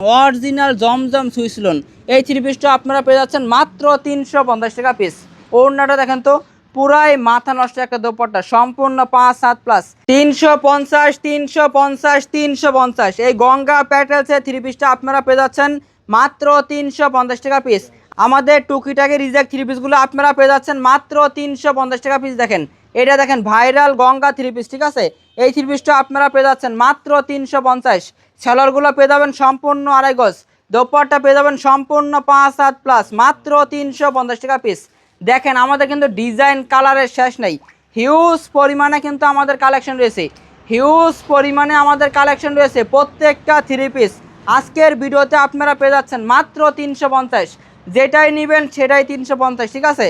Original জমজম সুইসলন এই three পিসটা আপনারা পেয়ে যাচ্ছেন মাত্র তিনশো পঞ্চাশ টাকা পিস ওড়নাটা দেখেন তো, পুরাই মাথা নষ্ট একটা দোপাট্টা, সম্পূর্ণ পাঁচ সাত প্লাস তিনশো পঞ্চাশ তিনশো পঞ্চাশ তিনশো পঞ্চাশ। এই গঙ্গা প্যাটেলসের থ্রি পিসটা আপনারা পেয়ে যাচ্ছেন মাত্র তিনশো পঞ্চাশ টাকা পিস আমাদের টুকিটাকে রিজেক্ট থ্রি পিসগুলো আপনারা পেয়ে যাচ্ছেন মাত্র তিনশো পঞ্চাশ টাকা পিস দেখেন। এটা দেখেন ভাইরাল গঙ্গা থ্রি পিস ঠিক আছে? এই থ্রি পিসটা আপনারা পেয়ে যাচ্ছেন মাত্র তিনশো পঞ্চাশ। সেলরগুলো পেয়ে যাবেন সম্পূর্ণ আড়াই গজ। দোপারটা পেয়ে যাবেন সম্পূর্ণ পাঁচ সাত প্লাস মাত্র তিনশো পঞ্চাশ টাকা পিস দেখেন, আমাদের কিন্তু ডিজাইন কালারের শেষ নেই। হিউজ পরিমাণে কিন্তু আমাদের কালেকশন রয়েছে। হিউজ পরিমাণে আমাদের কালেকশন রয়েছে প্রত্যেকটা থ্রি পিস আজকের ভিডিওতে আপনারা পেয়ে যাচ্ছেন মাত্র তিনশো পঞ্চাশ। যেটাই নেবেন সেটাই তিনশো পঞ্চাশ, ঠিক আছে?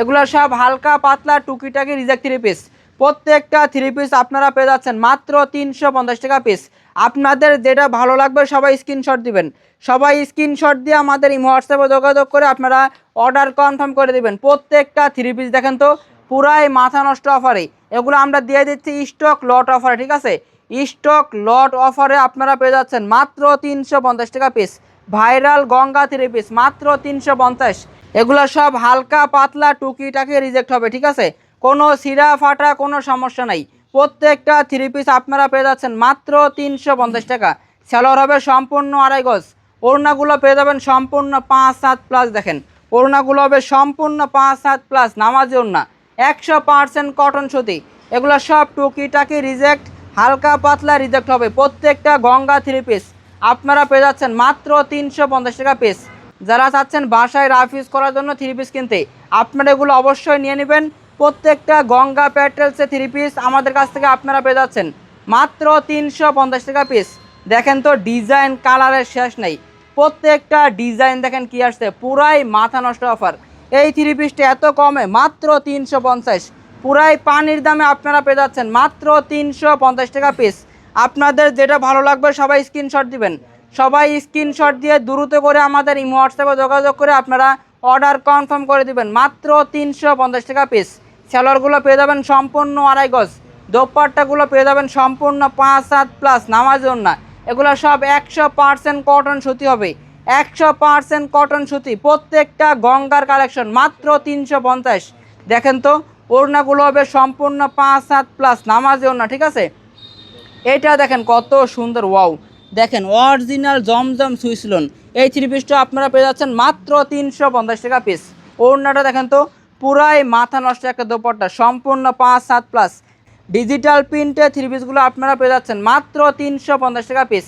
এগুলো সব হালকা পাতলা টুকিটাকি রিজেক্ট থ্রি পিস প্রত্যেকটা থ্রি পিস আপনারা পেয়ে যাচ্ছেন মাত্র তিনশো পঞ্চাশ টাকা পিস আপনাদের যেটা ভালো লাগবে সবাই স্ক্রিনশট দিবেন। সবাই স্ক্রিনশট দিয়ে আমাদের হোয়াটসঅ্যাপে যোগাযোগ করে আপনারা অর্ডার কনফার্ম করে দিবেন। প্রত্যেকটা থ্রি পিস দেখেন তো, পুরাই মাথা নষ্ট অফারে এগুলো আমরা দিয়ে দিচ্ছি স্টক লট অফারে ঠিক আছে? স্টক লট অফারে আপনারা পেয়ে যাচ্ছেন মাত্র তিনশো পঞ্চাশ টাকা piece viral Ganga three piece মাত্র তিনশো পঞ্চাশ। এগুলো সব হালকা পাতলা টুকিটাকি রিজেক্ট হবে, ঠিক আছে? কোনো সিরা ফাটা, কোনো সমস্যা নাই। প্রত্যেকটা থ্রি পিস আপনারা পেয়ে যাচ্ছেন মাত্র তিনশো পঞ্চাশ টাকা। সেলর হবে সম্পূর্ণ আড়াই গজ। ওড়নাগুলো পেয়ে যাবেন সম্পূর্ণ পাঁচ সাত প্লাস দেখেন। ওড়নাগুলো হবে সম্পূর্ণ পাঁচ সাত প্লাস নামাজি ওড়না। একশো পার্সেন্ট কটন সুতি। এগুলো সব টুকিটাকি রিজেক্ট হালকা পাতলা রিজেক্ট হবে। প্রত্যেকটা গঙ্গা থ্রি পিস আপনারা পেয়ে যাচ্ছেন মাত্র তিনশো পঞ্চাশ টাকা পিস যারা চাচ্ছেন বাসায় রাফ ইউজ করার জন্য থ্রি পিস কিনতে, আপনারা এগুলো অবশ্যই নিয়ে নেবেন। প্রত্যেকটা গঙ্গা প্যাটেলসে থ্রি পিস আমাদের কাছ থেকে আপনারা পেয়ে যাচ্ছেন। মাত্র তিনশো পঞ্চাশ টাকা পিস দেখেন তো ডিজাইন কালারের শেষ নেই। প্রত্যেকটা ডিজাইন দেখেন কি আসছে, পুরাই মাথা নষ্ট অফার এই থ্রি পিসটা এত কমে, মাত্র তিনশো পঞ্চাশ। পুরাই পানির দামে আপনারা পেয়ে যাচ্ছেন, মাত্র তিনশো পঞ্চাশ টাকা পিস আপনাদের যেটা ভালো লাগবে সবাই স্ক্রিনশট দিবেন। সবাই স্ক্রিনশট দিয়ে দ্রুত করে আমাদের এই হোয়াটসঅ্যাপে যোগাযোগ করে আপনারা অর্ডার কনফার্ম করে দিবেন। মাত্র তিনশো পঞ্চাশ টাকা পিস স্যালোয়ারগুলো পেয়ে যাবেন সম্পূর্ণ আড়াই গজ। দোপাট্টাগুলো পেয়ে যাবেন সম্পূর্ণ পাঁচ সাত প্লাস নামাজ না এগুলো সব একশো পার্সেন্ট কটন সুতি হবে। একশো পার্সেন্ট কটন সুতি। প্রত্যেকটা গঙ্গার কালেকশন মাত্র তিনশো পঞ্চাশ। দেখেন তো, ওড়নাগুলো হবে সম্পূর্ণ পাঁচ সাত প্লাস নামাজে ওড়না, ঠিক আছে? এটা দেখেন কত সুন্দর ওয়াও দেখেন অরিজিনাল জমজম সুইসলন এই থ্রি পিসটা আপনারা পেয়ে যাচ্ছেন মাত্র তিনশো পঞ্চাশ টাকা পিস ওড়নাটা দেখেন তো, পুরাই মাথা নষ্ট একটা দোপাট্টা, সম্পূর্ণ পাঁচ সাত প্লাস ডিজিটাল প্রিন্টে থ্রি পিসগুলো আপনারা পেয়ে যাচ্ছেন মাত্র তিনশো পঞ্চাশ টাকা পিস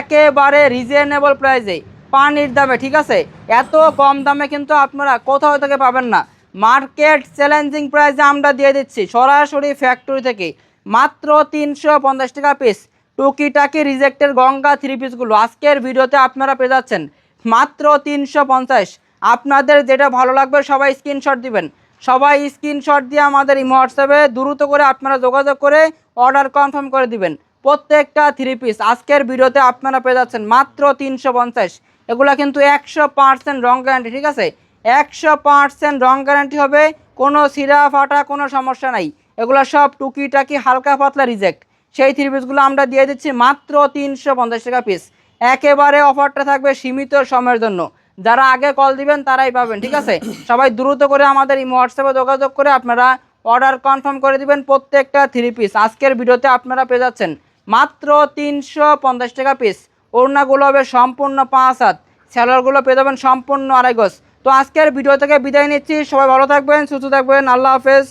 একেবারে রিজনেবল প্রাইসে পানির দামে, ঠিক আছে? এত কম দামে কিন্তু আপনারা কোথাও থেকে পাবেন না। মার্কেট চ্যালেঞ্জিং প্রাইসে আমরা দিয়ে দিচ্ছি, সরাসরি ফ্যাক্টরি থেকে। মাত্র তিনশো পঞ্চাশ টাকা পিস টুকিটাকি রিজেক্টের গঙ্গা থ্রি পিসগুলো আজকের ভিডিওতে আপনারা পেয়ে যাচ্ছেন মাত্র তিনশো পঞ্চাশ। আপনাদের যেটা ভালো লাগবে সবাই স্ক্রিনশট দিবেন। সবাই স্ক্রিনশট দিয়ে আমাদের হোয়াটসঅ্যাপে দ্রুত করে আপনারা যোগাযোগ করে অর্ডার কনফার্ম করে দিবেন। প্রত্যেকটা থ্রি পিস আজকের ভিডিওতে আপনারা পেয়ে যাচ্ছেন মাত্র তিনশো পঞ্চাশ। এগুলো কিন্তু একশো পার্সেন্ট রং গ্যারান্টি ঠিক আছে? একশো পার্সেন্ট রং গ্যারান্টি হবে, কোনো সিরা ফাটা কোনো সমস্যা নাই। এগুলো সব টুকিটাকি হালকা পাতলা রিজেক্ট সেই থ্রি পিসগুলো আমরা দিয়ে দিচ্ছি মাত্র তিনশো পঞ্চাশ টাকা পিস একেবারে অফারটা থাকবে সীমিত সময়ের জন্য। যারা আগে কল দিবেন তারাই পাবেন, ঠিক আছে? সবাই দ্রুত করে আমাদের হোয়াটসঅ্যাপে যোগাযোগ করে আপনারা অর্ডার কনফার্ম করে দিবেন প্রত্যেকটা থ্রি পিস আজকের ভিডিওতে আপনারা পেয়ে যাচ্ছেন মাত্র তিনশো পঞ্চাশ টাকা পিস ওড়নাগুলো হবে সম্পূর্ণ পাঁচ হাত। স্যালোয়ারগুলো পেয়ে যাবেন সম্পূর্ণ আড়াই গজ। তো আজকের ভিডিও থেকে বিদায় নিচ্ছি। সবাই ভালো থাকবেন, সুস্থ থাকবেন। আল্লাহ হাফেজ।